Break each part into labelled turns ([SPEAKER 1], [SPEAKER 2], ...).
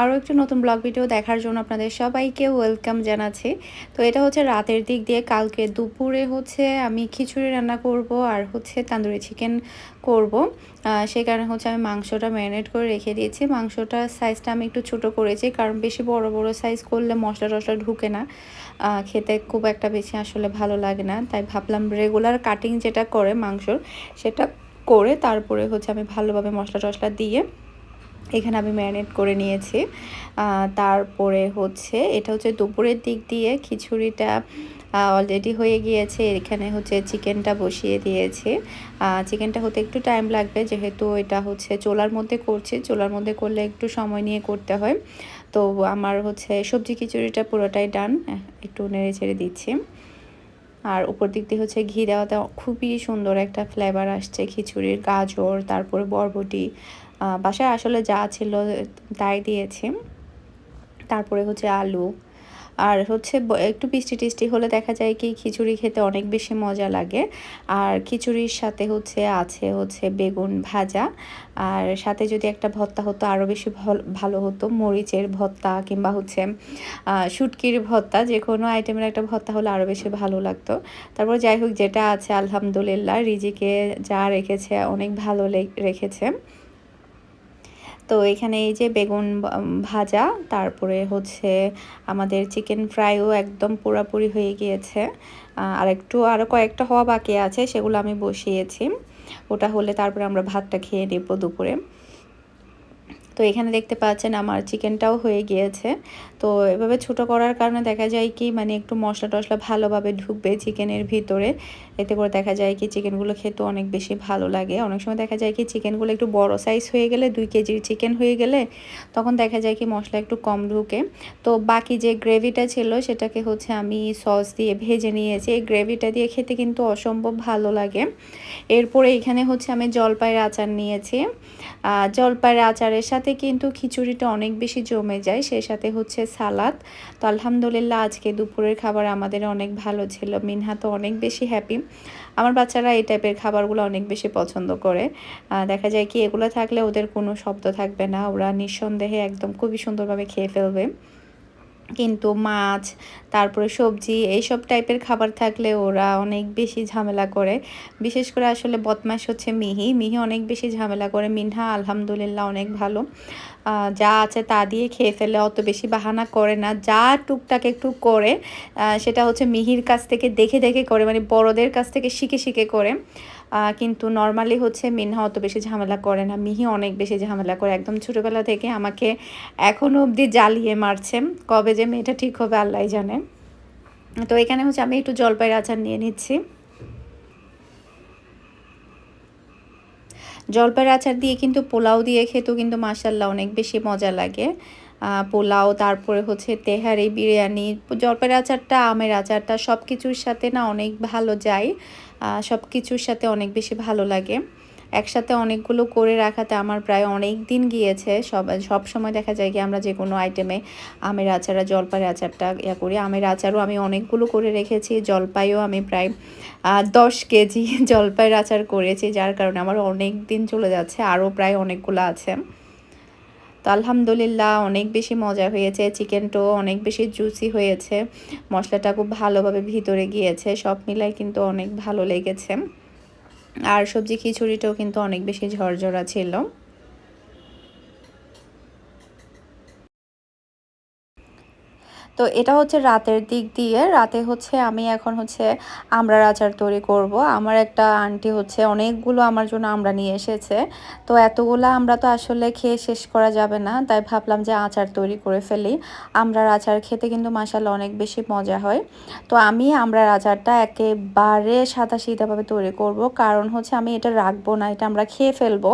[SPEAKER 1] আরও একটু নতুন ব্লগ ভিডিও দেখার জন্য আপনাদের সবাইকে ওয়েলকাম জানাচ্ছি। তো এটা হচ্ছে রাতের দিক দিয়ে, কালকে দুপুরে হচ্ছে আমি খিচুড়ি রান্না করব আর হচ্ছে তান্দুরি চিকেন করব। সেই কারণে হচ্ছে আমি মাংসটা ম্যারিনেট করে রেখে দিয়েছি। মাংসটার সাইজটা আমি একটু ছোট করেছি, কারণ বেশি বড় বড় সাইজ করলে মশলা টশলা ঢুকে না। খেতে খুব একটা বেশি আসলে ভালো লাগে না। তাই ভাবলাম রেগুলার কাটিং যেটা করে মাংসর, সেটা করে তারপরে হচ্ছে আমি ভালোভাবে মশলা টশলা দিয়ে এখানে আমি ম্যারিনেট করে নিয়েছি। তারপরে হচ্ছে এটা হচ্ছে দুপুরের দিক দিয়ে খিচুড়িটা অলরেডি হয়ে গিয়েছে। এখানে হচ্ছে চিকেনটা বসিয়ে দিয়েছি। চিকেনটা হতে একটু টাইম লাগবে, যেহেতু এটা হচ্ছে চোলার মধ্যে করছি। চোলার মধ্যে করলে একটু সময় নিয়ে করতে হয়। তো আমার হচ্ছে সবজি খিচুড়িটা পুরোটাই ডান একটু নেড়ে ছেড়ে দিচ্ছি। আর উপর দিক দিয়ে হচ্ছে ঘি দেওয়াতে খুবই সুন্দর একটা ফ্লেভার আসছে খিচুড়ির। গাজর, তারপরে বরবটি বাসায় আসলে যা ছিল তাই দিয়েছি। তারপরে হচ্ছে আলু। আর হচ্ছে একটু মিষ্টি টিষ্টি হলে দেখা যায় কি খিচুড়ি খেতে অনেক বেশি মজা লাগে। আর খিচুড়ির সাথে হচ্ছে আছে হচ্ছে বেগুন ভাজা। আর সাথে যদি একটা ভত্তা হতো আরও বেশি ভালো হতো। মরিচের ভত্তা কিংবা হচ্ছে শুটকির ভত্তা যে কোনো আইটেমের একটা ভত্তা হলে আরও বেশি ভালো লাগতো। তারপর যাই হোক, যেটা আছে, আলহামদুলিল্লাহ, রিজিকে যা রেখেছে, অনেক ভালো রেখেছে। তো এখানে এই যে বেগুন ভাজা, তারপরে হচ্ছে আমাদের চিকেন ফ্রাইও একদম পুরাপুরি হয়ে গিয়েছে। আর একটু আরও কয়েকটা হওয়া বাকি আছে, সেগুলো আমি বসিয়েছি। ওটা হলে তারপরে আমরা ভাতটা খেয়ে নেব দুপুরে। তো এখানে দেখতে পাচ্ছেন আমার চিকেনটাও হয়ে গিয়েছে। তো এভাবে ছোট করার কারণে দেখা যায় কি মানে একটু মশলা টশলা ভালোভাবে ঢুকবে চিকেনের ভিতরে। এতে করে দেখা যায় কি, চিকেনগুলো খেতে অনেক বেশি ভালো লাগে। অনেক সময় দেখা যায় কি, চিকেনগুলো একটু বড় সাইজ হয়ে গেলে, দুই কেজির চিকেন হয়ে গেলে, তখন দেখা যায় কি মশলা একটু কম ঢুকে। তো বাকি যে গ্রেভিটা ছিল, সেটাকে হচ্ছে আমি সস দিয়ে ভেজে নিয়েছি। এই গ্রেভিটা দিয়ে খেতে কিন্তু অসম্ভব ভালো লাগে। এরপরে এখানে হচ্ছে আমি জলপাইয়ের আচার নিয়েছি। জলপাইয়ের আচারের সাথে কিন্তু খিচুড়িটা অনেক বেশি জমে যায়, সেই সাথে হচ্ছে সালাদ। তো আলহামদুলিল্লাহ আজকে দুপুরের খাবার আমাদের অনেক ভালো ছিল। মিনহা তো অনেক বেশি হ্যাপি আমার বাচ্চারা এই টাইপের খাবারগুলো অনেক বেশি পছন্দ করে। দেখা যায় কি এগুলো থাকলে ওদের কোনো শব্দ থাকবে না। ওরা নিঃসন্দেহে একদম খুবই সুন্দরভাবে খেয়ে ফেলবে। কিন্তু মাছ, তারপরে সবজি এইসব টাইপের খাবার থাকলে ওরা অনেক বেশি ঝামেলা করে। বিশেষ করে আসলে বদমাস হচ্ছে মিহি। মিহি অনেক বেশি ঝামেলা করে। মিনহা আলহামদুলিল্লাহ অনেক ভালো। যা আছে তা দিয়ে খেয়ে ফেলে, অত বেশি বাহানা করে না। যা টুকটাক একটু করে সেটা হচ্ছে মিহির কাছ থেকে দেখে দেখে করে মানে বড়দের কাছ থেকে শিখে শিখে করে। কিন্তু নর্মালি হচ্ছে মিনহা অত বেশি ঝামেলা করে না, মিহি অনেক বেশি ঝামেলা করে। একদম ছোটোবেলা থেকে আমাকে এখনও অবধি জ্বালিয়ে মারছে। কবে যে মেয়েটা ঠিক হবে আল্লাহ জানে। তো এখানে হচ্ছে আমি একটু জলপাইয়ের আচার নিয়ে নিচ্ছি। জলপাইয়ের আচার দিয়ে কিন্তু পোলাও দিয়ে খেতেও কিন্তু মাসাল্লাহ অনেক বেশি মজা লাগে। পোলাও, তারপরে হচ্ছে তেহারি, বিরিয়ানি, জলপাইয়ের আচারটা, আমের আচারটা সব কিছুর সাথে না অনেক ভালো যায়। সব কিছুর সাথে অনেক বেশি ভালো লাগে। একসাথে অনেকগুলো করে রাখাতে আমার প্রায় অনেক দিন গিয়েছে। সব সব সময় দেখা যায় কি আমরা যে কোনো আইটেমে আমের আচার জলপাইয়ের আচারটা ইয়া করি। আমের আচারও আমি অনেকগুলো করে রেখেছি। জলপাইও আমি প্রায় দশ কেজি জলপাইয়ের আচার করেছি, যার কারণে আমার অনেক দিন চলে যাচ্ছে। আরও প্রায় অনেকগুলো আছে। তো আলহামদুলিল্লাহ অনেক বেশি মজা হয়েছে। চিকেনটাও অনেক বেশি জুসি হয়েছে। মশলাটা খুব ভালোভাবে ভিতরে গিয়েছে। সব মিলাই কিন্তু অনেক ভালো লেগেছে। আর সবজি খিচুড়িটাও কিন্তু অনেক বেশি ঝরঝরা ছিল। তো এটা হচ্ছে রাতের দিক দিয়ে। রাতে হচ্ছে আমি এখন হচ্ছে আমড়ার আচার তৈরি করব। আমার একটা আন্টি হচ্ছে অনেকগুলো আমার জন্য আমরা নিয়ে এসেছে। তো এতগুলো আমরা তো আসলে খেয়ে শেষ করা যাবে না। তাই ভাবলাম যে আচার তৈরি করে ফেলি। আমরার আচার খেতে কিন্তু মাসাল্লাহ অনেক বেশি মজা হয়। তো আমি আমরার আচারটা একেবারে সাদা সিধাভাবে তৈরি করব। কারণ হচ্ছে আমি এটা রাখব না, এটা আমরা খেয়ে ফেলব।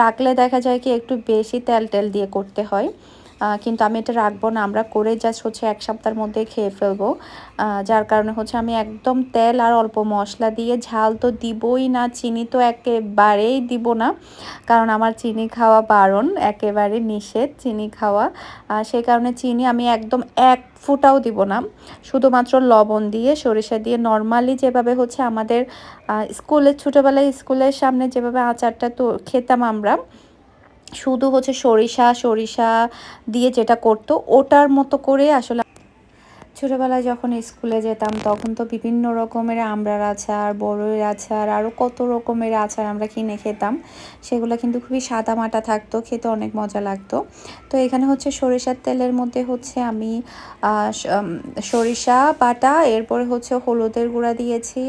[SPEAKER 1] রাখলে দেখা যায় কি একটু বেশি তেল তেল দিয়ে করতে হয়। কিন্তু আমি এটা রাখব না। আমরা করে জাস্ট হচ্ছে এক সপ্তাহের মধ্যে খেয়ে ফেলব। যার কারণে হচ্ছে আমি একদম তেল আর অল্প মশলা দিয়ে ঝাল তো দিবই না, চিনি তো একেবারেই দিব না। কারণ আমার চিনি খাওয়া বারণ, একেবারে নিষেধ চিনি খাওয়া। সেই কারণে চিনি আমি একদম এক ফুটাও দিব না। শুধুমাত্র লবণ দিয়ে, সরিষা দিয়ে নর্মালি যেভাবে হচ্ছে আমাদের স্কুলের ছোটোবেলায় স্কুলের সামনে যেভাবে আচারটা তো খেতাম আমরা শুধু হচ্ছে সরিষা সরিষা দিয়ে যেটা করতো ওটার মতো করে আসলে ছোটোবেলায় যখন স্কুলে যেতাম, তখন তো বিভিন্ন রকমের আমড়ার আচার, বড়ইয়ের আচার আরও কত রকমের আচার আমরা কিনে খেতাম। সেগুলো কিন্তু খুবই সাদা মাটা থাকতো, খেতে অনেক মজা লাগতো। তো এখানে হচ্ছে সরিষার তেলের মধ্যে হচ্ছে আমি সরিষা, বাটা, এরপরে হচ্ছে হলুদের গুঁড়া দিয়েছি,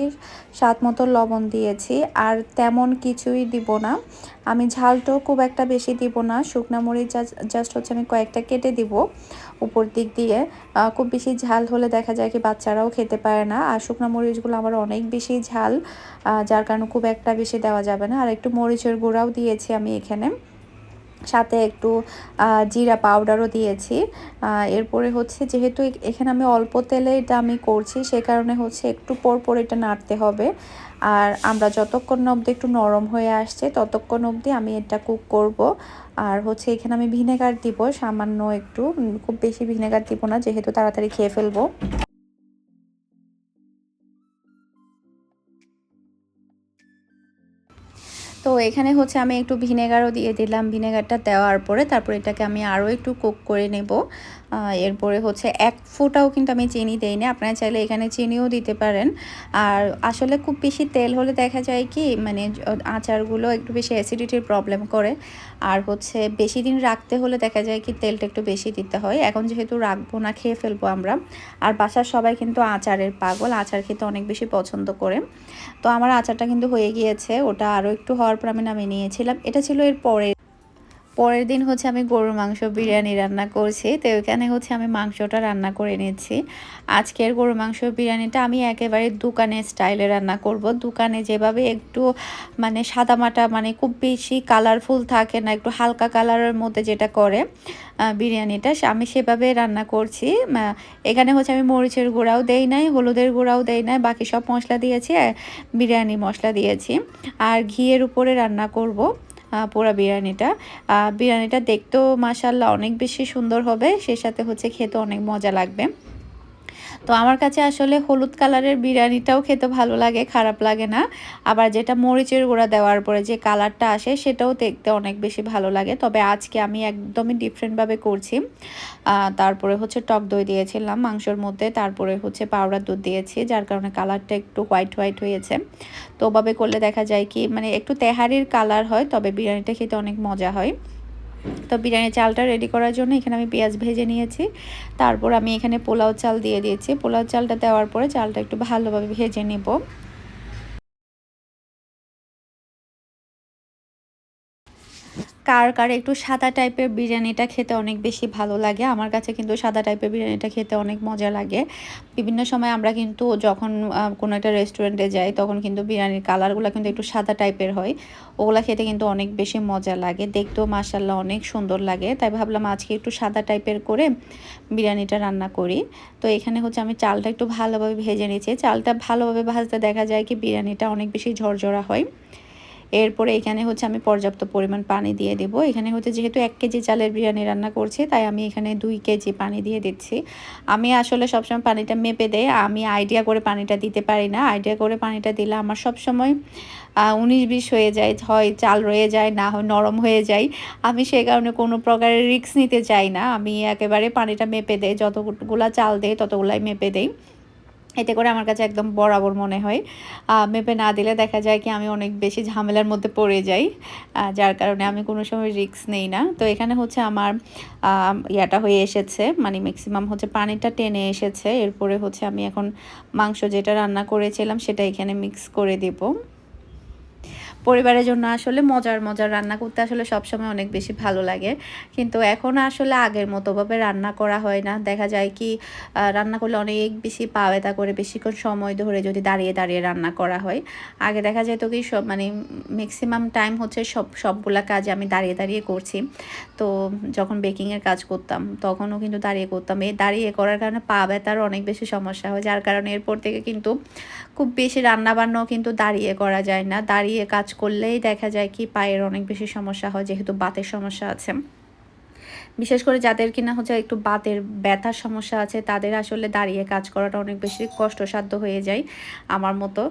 [SPEAKER 1] স্বাদ মতো লবণ দিয়েছি, আর তেমন কিছুই দিব না। আমি ঝালটাও খুব একটা বেশি দিব না, শুকনো মরিচ জাস্ট হচ্ছে আমি কয়েকটা কেটে দিব। উপর দিক দিয়ে খুব বেশি ঝাল হলে দেখা যায় কি বাচ্চারাও খেতে পারে না। আর শুকনো মরিচগুলো আমার অনেক বেশি ঝাল যার কারণে খুব একটা বেশি দেওয়া যাবে না। আর একটু মরিচের গুঁড়াও দিয়েছি আমি এখানে। সাথে একটু জিরা পাউডারও দিয়েছি। এরপরে হচ্ছে যেহেতু এখানে আমি অল্প তেলে এটা আমি করছি, সে কারণে হচ্ছে একটু পর পর এটা নাড়তে হবে। আর আমরা যতক্ষণ অবধি একটু নরম হয়ে আসছে, ততক্ষণ অবধি আমি এটা কুক করব। আর হচ্ছে এখানে আমি ভিনেগার দিব, সামান্য একটু খুব বেশি ভিনেগার দিব না, যেহেতু তাড়াতাড়ি খেয়ে ফেলব। তো এখানে হচ্ছে আমি একটু ভিনেগারও দিয়ে দিলাম। ভিনেগারটা দেওয়ার পরে তারপর এটাকে আমি আরও একটু কুক করে নেব। এরপরে হচ্ছে এক ফুটাও কিন্তু আমি চিনি দেই না আপনারা চাইলে এখানে চিনিও দিতে পারেন। আর আসলে খুব বেশি তেল হলে দেখা যায় কি মানে আচারগুলো একটু বেশি অ্যাসিডিটির প্রবলেম করে। আর হচ্ছে বেশি দিন রাখতে হলে দেখা যায় কি, তেলটা একটু বেশি দিতে হয়। এখন যেহেতু রাখব না, খেয়ে ফেলব আমরা। আর বাসার সবাই কিন্তু আচারের পাগল। আচার খেতে অনেক বেশি পছন্দ করে। তো আমার আচারটা কিন্তু হয়ে গিয়েছে। ওটা আরও একটু হওয়ার পর আমি নামিয়ে নিয়েছিলাম। এটা ছিল এর পরে পরের দিন হচ্ছে আমি গরুর মাংস বিরিয়ানি রান্না করছি। তো ওইখানে হচ্ছে আমি মাংসটা রান্না করে নিচ্ছি। আজকের গরুর মাংস বিরিয়ানিটা আমি একেবারে দোকানে স্টাইলে রান্না করব। দোকানে যেভাবে একটু মানে সাদামাটা মানে খুব বেশি কালারফুল থাকে না, একটু হালকা কালারের মধ্যে যেটা করে বিরিয়ানিটা আমি সেভাবে রান্না করছি। এখানে হচ্ছে আমি মরিচের গুঁড়াও দেই নাই, হলুদের গুঁড়াও দেই নাই, বাকি সব মশলা দিয়েছি বিরিয়ানি মশলা দিয়েছি। আর ঘিয়ের উপরে রান্না করব। পোড়া বিরিয়ানিটা। বিরিয়ানিটা দেখতেও মাসাল্লাহ অনেক বেশি সুন্দর হবে সে সাথে হচ্ছে খেতে অনেক মজা লাগবে। তো আমার কাছে আসলে হলুদ কালারের বিরিয়ানিটাও খেতে ভালো লাগে, খারাপ লাগে না। আবার যেটা মরিচের গুঁড়া দেওয়ার পরে যে কালারটা আসে সেটাও দেখতে অনেক বেশি ভালো লাগে। তবে আজকে আমি একদমই ডিফারেন্টভাবে করছি। তারপরে হচ্ছে টক দই দিয়েছিলাম মাংসর মধ্যে, তারপরে হচ্ছে পাউডার দুধ দিয়েছি, যার কারণে কালারটা একটু হোয়াইট হোয়াইট হয়েছে। তো ওভাবে করলে দেখা যায় কি মানে একটু তেহারির কালার হয়, তবে বিরিয়ানিটা খেতে অনেক মজা হয়। তো বিরিয়ানির চালটা রেডি করার জন্য এখানে আমি পেঁয়াজ ভেজে নিয়েছি। তারপর আমি এখানে পোলাও চাল দিয়ে দিয়েছি। পোলাও চালটা দেওয়ার পরে চালটা একটু ভালোভাবে ভেজে নেব। কার কার একটু সাদা টাইপের বিরিয়ানিটা খেতে অনেক বেশি ভালো লাগে। আমার কাছে কিন্তু সাদা টাইপের বিরিয়ানিটা খেতে অনেক মজা লাগে। বিভিন্ন সময় আমরা কিন্তু যখন কোনো একটা রেস্টুরেন্টে যাই, তখন কিন্তু বিরিয়ানির কালারগুলো কিন্তু একটু সাদা টাইপের হয়। ওগুলো খেতে কিন্তু অনেক বেশি মজা লাগে। দেখতেও মাসাল্লাহ অনেক সুন্দর লাগে। তাই ভাবলাম আজকে একটু সাদা টাইপের করে বিরিয়ানিটা রান্না করি। তো এখানে হচ্ছে আমি চালটা একটু ভালোভাবে ভেজে নিয়েছি চালটা ভালোভাবে ভাজতে দেখা যায় কি বিরিয়ানিটা অনেক বেশি ঝরঝরা হয়। এরপরে এখানে হচ্ছে আমি পর্যাপ্ত পরিমাণ পানি দিয়ে দেবো। এখানে হচ্ছে যেহেতু এক কেজি চালের বিরিয়ানি রান্না করছি, তাই আমি এখানে দুই কেজি পানি দিয়ে দিচ্ছি। আমি আসলে সবসময় পানিটা মেপে দেয় আমি আইডিয়া করে পানিটা দিতে পারি না। আইডিয়া করে পানিটা দিলে আমার সবসময় উনিশ বিশ হয়ে যায়, হয় চাল রয়ে যায়, না হয় নরম হয়ে যায়। আমি সে কারণে কোনো প্রকারের রিক্স নিতে চাই না। আমি একেবারে পানিটা মেপে দেয় যতগুলা চাল দেয় ততগুলাই মেপে দেয় এতে করে আমার কাছে একদম বরাবর মনে হয়। মেপে না দিলে দেখা যায় কি আমি অনেক বেশি ঝামেলার মধ্যে পড়ে যাই। যার কারণে আমি কোনো সময় রিক্স নেই না। তো এখানে হচ্ছে আমার ইয়াটা হয়ে এসেছে। মানে ম্যাক্সিমাম হচ্ছে পানিটা টেনে এসেছে। এরপরে হচ্ছে আমি এখন মাংস যেটা রান্না করেছিলাম সেটা এখানে মিক্স করে দেবো। পরিবারের জন্য আসলে মজার মজার রান্না করতে আসলে সবসময় অনেক বেশি ভালো লাগে। কিন্তু এখন আসলে আগের মতোভাবে রান্না করা হয় না। দেখা যায় কি রান্না করলে অনেক বেশি পা ব্যথা করে, বেশিক্ষণ সময় ধরে যদি দাঁড়িয়ে দাঁড়িয়ে রান্না করা হয়। আগে দেখা যেত কি সব মানে ম্যাক্সিমাম টাইম হচ্ছে সব, সবগুলা কাজ আমি দাঁড়িয়ে দাঁড়িয়ে করছি। তো যখন বেকিংয়ের কাজ করতাম, তখনও কিন্তু দাঁড়িয়ে করতাম। এই দাঁড়িয়ে করার কারণে পা ব্যথার অনেক বেশি সমস্যা হয়। যার কারণে এরপর থেকে কিন্তু খুব বেশি রান্নাবান্নাও কিন্তু দাঁড়িয়ে করা যায় না। দাঁড়িয়ে কাজ করলেই দেখা যায় কি পায়ের অনেক বেশি সমস্যা হয়, যেহেতু বাতের সমস্যা আছে। বিশেষ করে যাদের কিনা হচ্ছে একটু বাতের ব্যথার সমস্যা আছে, তাদের আসলে দাঁড়িয়ে কাজ করাটা অনেক বেশি কষ্টসাধ্য হয়ে যায় আমার মতো।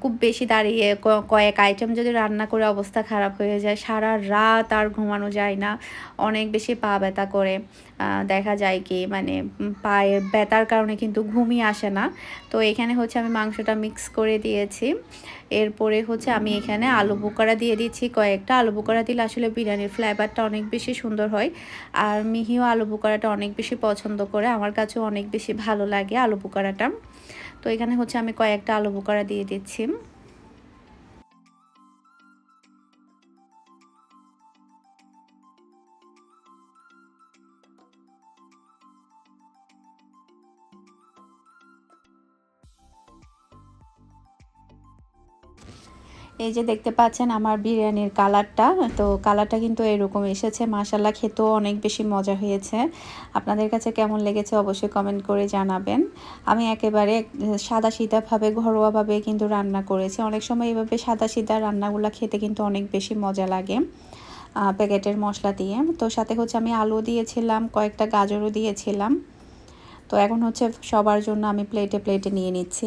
[SPEAKER 1] খুব বেশি দাঁড়িয়ে কয়েক আইটেম যদি রান্না করে অবস্থা খারাপ হয়ে যায়, সারা রাত আর ঘুমানো যায় না, অনেক বেশি পা ব্যথা করে। দেখা যায় কি মানে পায়ে ব্যথার কারণে কিন্তু ঘুমই আসে না। তো এখানে হচ্ছে আমি মাংসটা মিক্স করে দিয়েছি। এরপরে হচ্ছে আমি এখানে আলু বোকারা দিয়ে দিচ্ছি কয়েকটা। আলু বোকারা দিলে আসলে বিরিয়ানির ফ্লেভারটা অনেক বেশি সুন্দর হয়। আর মিহিও আলু বোকারাটা অনেক বেশি পছন্দ করে। আমার কাছেও অনেক বেশি ভালো লাগে আলু বোকারাটা। তো এখানে হচ্ছে আমি কয়েকটা আলু বোকারা দিয়ে দিচ্ছি। এই যে দেখতে পাচ্ছেন আমার বিরিয়ানির কালারটা, তো কালারটা কিন্তু এরকম এসেছে। মাসাল্লা খেতেও অনেক বেশি মজা হয়েছে। আপনাদের কাছে কেমন লেগেছে অবশ্যই কমেন্ট করে জানাবেন। আমি একেবারে সাদা সিধাভাবে ঘরোয়াভাবে কিন্তু রান্না করেছি। অনেক সময় এভাবে সাদা সিধা রান্নাগুলো খেতে কিন্তু অনেক বেশি মজা লাগে প্যাকেটের মশলা দিয়ে। তো সাথে হচ্ছে আমি আলু দিয়েছিলাম, কয়েকটা গাজরও দিয়েছিলাম। তো এখন হচ্ছে সবার জন্য আমি প্লেটে প্লেটে নিয়ে নিচ্ছি।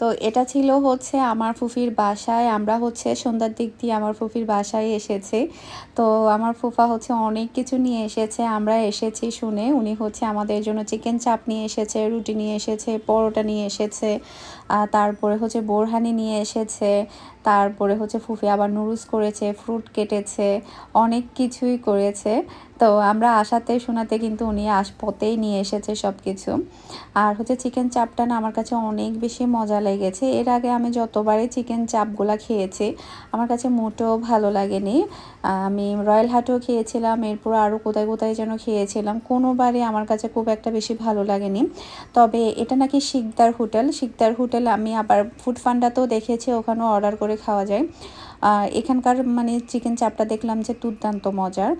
[SPEAKER 1] তো এটা ছিল হচ্ছে আমার ফুফির বাসায়। আমরা হচ্ছে সন্ধ্যার দিক দিয়ে আমার ফুফির বাসায় এসেছে। তো আমার ফুফা হচ্ছে অনেক কিছু নিয়ে এসেছে। আমরা এসেছি শুনে উনি হচ্ছে আমাদের জন্য চিকেন চাপ নিয়ে এসেছে, রুটি নিয়ে এসেছে, পরোটা নিয়ে এসেছে। তারপরে হচ্ছে বোরহানি নিয়ে এসেছে, তারপরে হচ্ছে ফুফি আবার নুডলস করেছে ফ্রুট কেটেছে, অনেক কিছুই করেছে। তো আমরা আসাতে শোনাতে কিন্তু উনি আসপতেই নিয়ে এসেছে সব কিছু আর হচ্ছে চিকেন চাপটা না আমার কাছে অনেক বেশি মজা লেগেছে। এর আগে আমি যতবারই চিকেন চাপগুলো খেয়েছি, আমার কাছে মোটেও ভালো লাগেনি। আমি রয়্যাল হাটেও খেয়েছিলাম, এরপর আরও কোথায় কোথায় যেন খেয়েছিলাম, কোনোবারই আমার কাছে খুব একটা বেশি ভালো লাগেনি। তবে এটা নাকি শিকদার হোটেল শিকদার হোটেল আমি আবার ফুড ফান্ডাতেও দেখেছি, ওখানেও অর্ডার করে খাওয়া যায়। এখানকার মানে চিকেন চাপটা দেখলাম যে দুর্দান্ত মজার।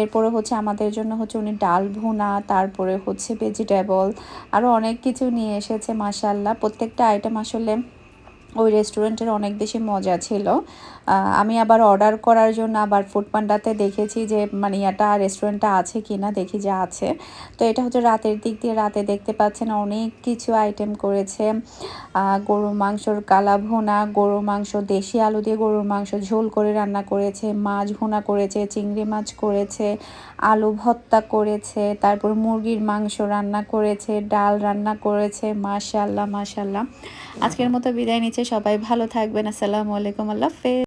[SPEAKER 1] এরপরে হচ্ছে আমাদের জন্য হচ্ছে উনি ডাল ভুনা, তারপরে হচ্ছে ভেজিটেবল আরও অনেক কিছু নিয়ে এসেছে মাসাল্লাহ প্রত্যেকটা আইটেম আসলে ওই রেস্টুরেন্টের অনেক বেশি মজা ছিল। আমি আবার অর্ডার করার জন্য আবার ফুড পান্ডাতে দেখেছি যে মানে এটা রেস্টুরেন্টটা আছে কি না দেখি যে আছে। তো এটা হচ্ছে রাতের দিক দিয়ে, রাতে দেখতে পাচ্ছেন অনেক কিছু আইটেম করেছে। গরুর মাংসর কালা ভুনা, গরুর মাংস, দেশি আলু দিয়ে গরুর মাংস ঝোল করে রান্না করেছে, মাছ ভুনা করেছে, চিংড়ি মাছ করেছে আলু ভত্তা করেছে, তারপর মুরগির মাংস রান্না করেছে, ডাল রান্না করেছে মাশাল্লাহ মাশাল্লাহ আজকের মতো বিদায় নিচ্ছে, সবাই ভালো থাকবেন, আসসালামু আলাইকুম, আল্লাহ হাফেজ।